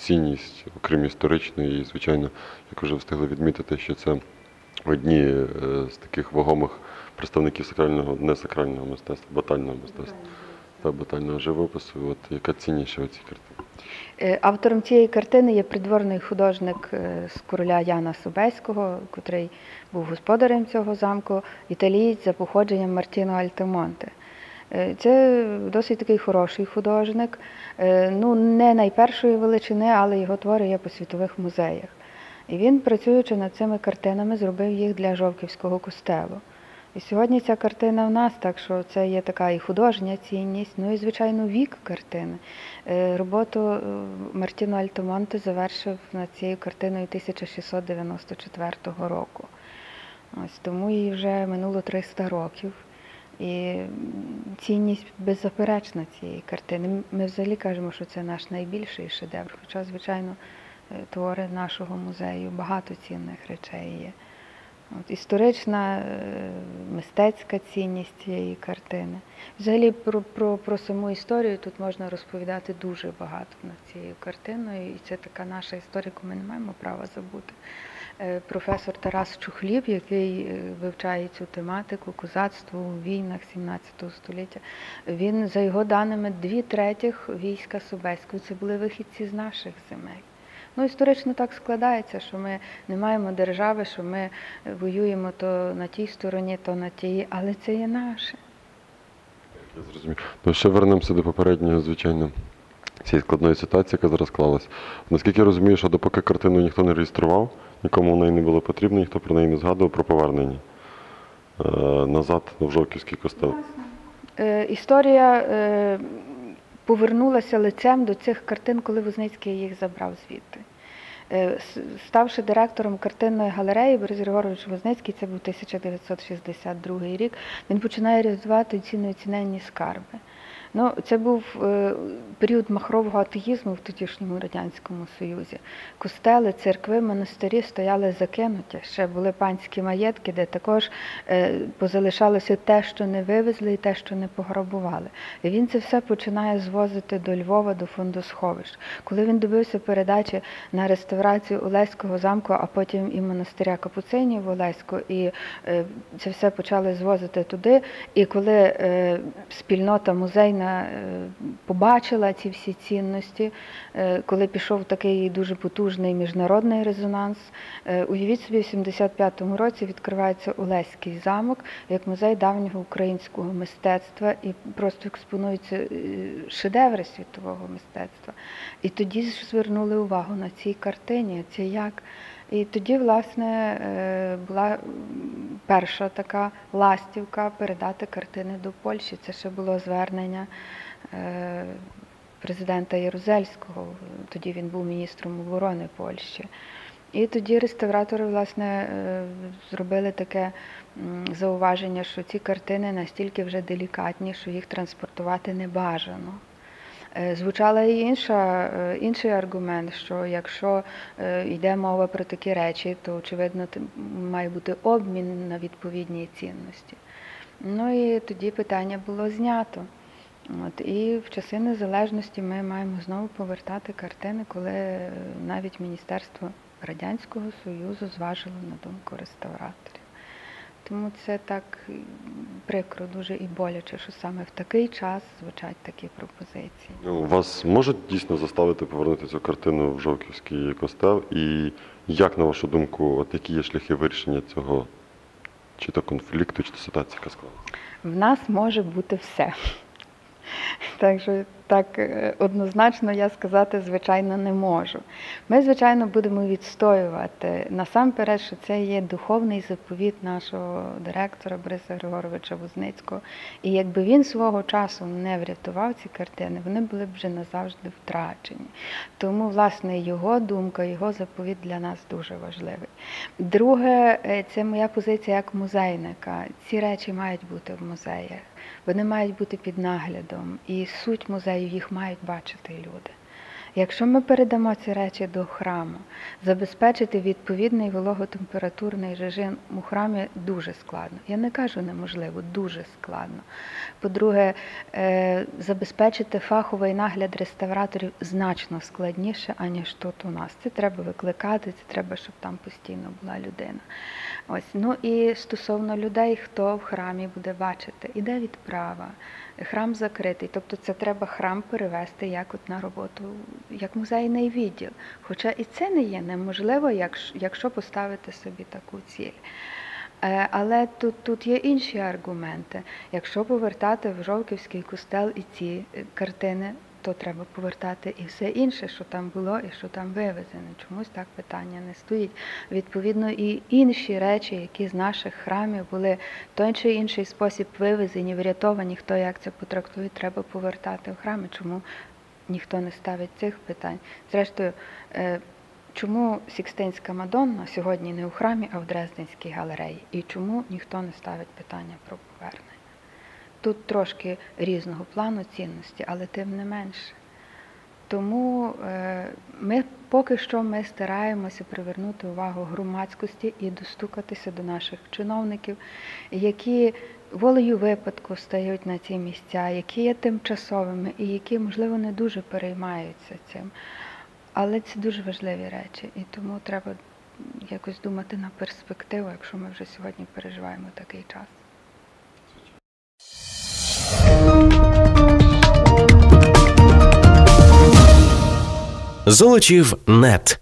цінність, окрім історичної, і, звичайно, як вже встигли відмітити, що це одні е, з таких вагомих представників сакрального, не сакрального мистецтва, батального мистецтва та батального живопису. От яка цінніша у цій картині? Е, Автором цієї картини є придворний художник е, з короля Яна Собеського, котрий був господарем цього замку, італієць за походженням Мартіно Альтемонте. Е, Це досить такий хороший художник, е, ну не найпершої величини, але його твори є по світових музеях. І він, працюючи над цими картинами, зробив їх для Жовківського костелу. І сьогодні ця картина в нас, так що це є така і художня цінність, ну і звичайно вік картини. Е, Роботу Мартіно Альтомонте завершив над цією картиною 1694 року. Ось тому їй вже минуло 300 років. І цінність беззаперечна цієї картини. Ми взагалі кажемо, що це наш найбільший шедевр, хоча, звичайно, е, твори нашого музею багато цінних речей є. От, історична, е, мистецька цінність цієї картини. Взагалі про, про, про саму історію тут можна розповідати дуже багато над цією картиною, і це така наша історія, яку ми не маємо права забути. Е, Професор Тарас Чухліб, який е, вивчає цю тематику козацтво у війнах 17 століття, він, за його даними, дві третіх війська Собеського це були вихідці з наших земель. Ну, історично так складається, що ми не маємо держави, що ми е, воюємо то на тій стороні, то на тій, але це є наше. Я зрозумів. Ну, ще вернемося до попереднього, звичайно, цієї складної ситуації, яка зараз склалась. Наскільки я розумію, що допоки картину ніхто не реєстрував, нікому вона й не було потрібно, ніхто про неї не згадував про повернення е, назад в Жовківський костел. Е, Історія е, повернулася лицем до цих картин, коли Возницький їх забрав звідти. Ставши директором картинної галереї, Борис Григорович Возницький, це був 1962 рік, він починає реалізувати цінно оціненні скарби. Ну, це був е, період махрового атеїзму в тодішньому Радянському Союзі. Костели, церкви, монастирі стояли закинуті. Ще були панські маєтки, де також е, позалишалося те, що не вивезли, і те, що не пограбували. І він це все починає звозити до Львова, до фондосховищ. Коли він добився передачі на реставрацію Олеського замку, а потім і монастиря Капуцинів в Олеську, і е, це все почали звозити туди. І коли спільнота музейна е, побачила ці всі цінності, е, коли пішов такий дуже потужний міжнародний резонанс, е, уявіть собі, в 75-му році відкривається Олеський замок як музей давнього українського мистецтва і просто експонуються шедеври світового мистецтва. І тоді ж звернули увагу на цій картині. Це як і тоді, власне, була перша така ластівка передати картини до Польщі. Це ще було звернення е, президента Ярузельського. Тоді він був міністром оборони Польщі. І тоді реставратори власне е, зробили таке зауваження, що ці картини настільки вже делікатні, що їх транспортувати не бажано. Е, Звучала і інша, е, інший аргумент, що якщо е, йде мова про такі речі, то очевидно має бути обмін на відповідні цінності. Ну і тоді питання було знято. От, і в часи незалежності ми маємо знову повертати картини, коли навіть Міністерство Радянського Союзу зважило на думку реставраторів. Тому це так прикро, дуже і боляче, що саме в такий час звучать такі пропозиції. Ну, Вас можуть дійсно заставити повернути цю картину в Жовківський костел? І як, на вашу думку, от які є шляхи вирішення цього чи то конфлікту, чи то ситуації, яка склалася? В нас може бути все. Так що так е, однозначно я сказати, звичайно, не можу. Ми, звичайно, будемо відстоювати насамперед, що це є духовний заповіт нашого директора Бориса Григоровича Возницького. І якби він свого часу не врятував ці картини, вони були б вже назавжди втрачені. Тому, власне, його думка, його заповіт для нас дуже важливий. Друге, е, це моя позиція як музейника. Ці речі мають бути в музеях. Вони мають бути під наглядом, і суть музею їх мають бачити люди. Якщо ми передамо ці речі до храму, забезпечити відповідний вологотемпературний режим у храмі дуже складно. Я не кажу неможливо, дуже складно. По-друге, е, забезпечити фаховий нагляд реставраторів значно складніше, аніж тут у нас. Це треба викликати, це треба, щоб там постійно була людина. Ось. Ну і стосовно людей, хто в храмі буде бачити, іде відправа, храм закритий. Тобто це треба храм перевести як от на роботу, як музейний відділ. Хоча і це не є неможливо, якщо, поставити собі таку ціль. Е, Але тут, тут є інші аргументи. Якщо повертати в Жовківський костел і ці е, картини, то треба повертати і все інше, що там було і що там вивезено. Чомусь так питання не стоїть. Відповідно, і інші речі, які з наших храмів були той чи інший спосіб вивезені, врятовані, хто як це потрактує, треба повертати в храми. Чому ніхто не ставить цих питань? Зрештою, е, чому Сікстинська Мадонна сьогодні не у храмі, а в Дрезденській галереї? І чому ніхто не ставить питання про повернення? Тут трошки різного плану цінності, але тим не менше. Тому е, ми поки що ми стараємося привернути увагу громадськості і достукатися до наших чиновників, які волею випадку стають на ці місця, які є тимчасовими і які, можливо, не дуже переймаються цим. Але це дуже важливі речі, і тому треба якось думати на перспективу, якщо ми вже сьогодні переживаємо такий час. Золочів нет.